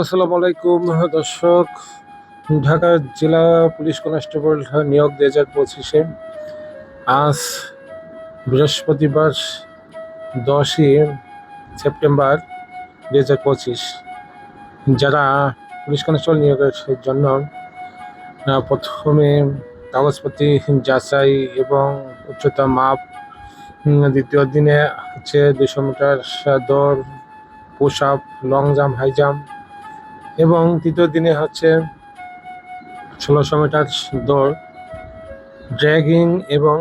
আসসালামু আলাইকুম দর্শক, ঢাকা জেলা পুলিশ কনস্টেবল নিয়োগ দু হাজার পঁচিশে। আজ বৃহস্পতিবার দশই সেপ্টেম্বর দু হাজার পঁচিশ। যারা পুলিশ কনস্টেবল নিয়োগের জন্য প্রথমে কাগজপত্র যাচাই এবং উচ্চতা মাপ দ্বিতীয় দিনে হচ্ছে দুশো মিটার দৌড় push up long jump, high jump এবং তৃতীয় দিনে হচ্ছে ষোলোশো মিটার দৌড়, ড্র্যাগিং এবং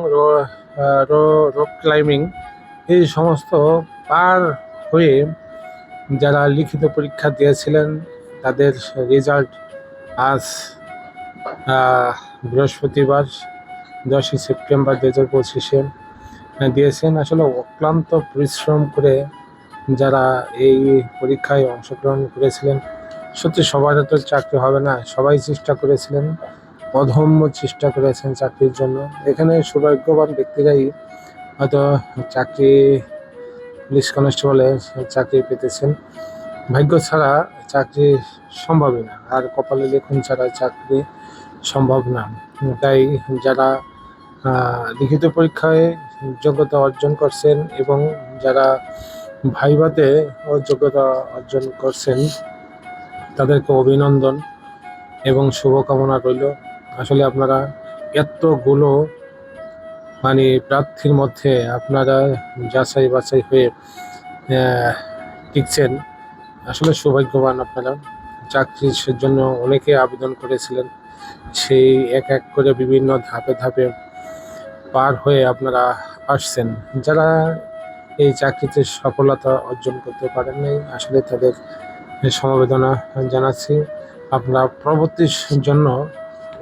রোপ ক্লাইম্বিং এই সমস্ত পার হয়ে যারা লিখিত পরীক্ষা দিয়েছিলেন, তাদের রেজাল্ট আজ বৃহস্পতিবার, দশই সেপ্টেম্বর দু হাজার পঁচিশে দিয়েছেন। আসলে অক্লান্ত পরিশ্রম করে যারা এই পরীক্ষায় অংশগ্রহণ করেছিলেন সত্যি সবার তো চাকরি হবে না, সবাই চেষ্টা করেছিলেন অধম্য চেষ্টা করেছেন চাকরির জন্য। এখানে সৌভাগ্যবান ব্যক্তিরাই হয়তো চাকরি পুলিশ কনস্টেবলে চাকরি পেতেছেন। ভাগ্য ছাড়া চাকরি সম্ভবই না, আর কপালে লেখন ছাড়া চাকরি সম্ভব না। তাই যারা লিখিত পরীক্ষায় যোগ্যতা অর্জন করছেন এবং যারা ভাইভাতে যোগ্যতা অর্জন করছেন তাদেরকে অভিনন্দন এবং শুভকামনা রইল। আসলে আপনারা এতগুলো মানে প্রার্থীর মধ্যে আপনারা যাচাই বাছাই হয়ে টিকছেন। আসলে সৌভাগ্যবান আপনারা। চাকরির জন্য অনেকে আবেদন করেছিলেন। সেই এক এক করে বিভিন্ন ধাপে ধাপে পার হয়ে আপনারা আসছেন। যারা এই চাকরিতে সফলতা অর্জন করতে পারেন নাই, আসলে তাদের সমবেদনা জানাচ্ছি। আপনারা পরবর্তীর জন্য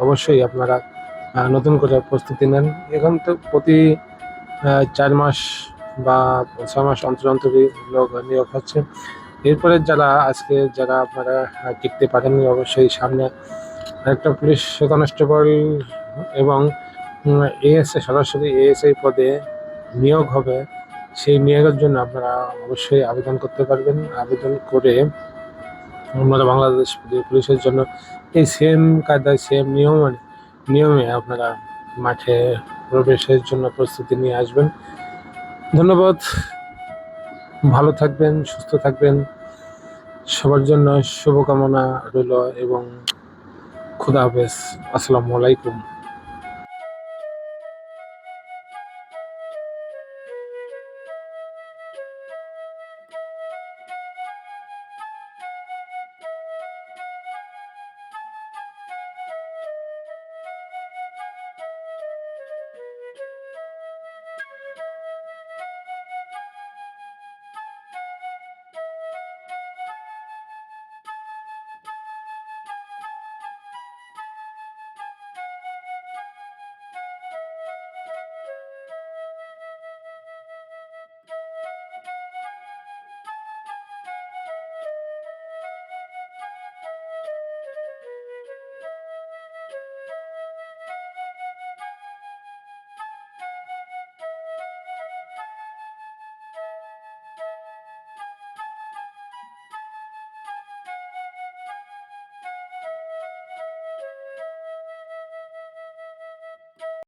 অবশ্যই আপনারা নতুন করে প্রস্তুতি নেন। এখন তো প্রতি চার মাস বা ছ মাস অন্তর অন্তরই লোক নিয়োগ হচ্ছে। এরপরে যারা, আজকে যারা আপনারা টিকতে পারেননি, অবশ্যই সামনে একটা পুলিশ কনস্টেবল এবং এএসএ সরাসরি এএসআই পদে নিয়োগ হবে। সেই নিয়োগের জন্য আপনারা অবশ্যই আবেদন করতে পারবেন। আবেদন করে আমরা বাংলাদেশ পুলিশের জন্য এই সেম কায়দায় সেম নিয়ম নিয়মে আপনারা মাঠে প্রবেশের জন্য প্রস্তুতি নিয়ে আসবেন। ধন্যবাদ। ভালো থাকবেন, সুস্থ থাকবেন। সবার জন্য শুভকামনা রইল এবং খুদা হাফেজ। আসসালামু আলাইকুম।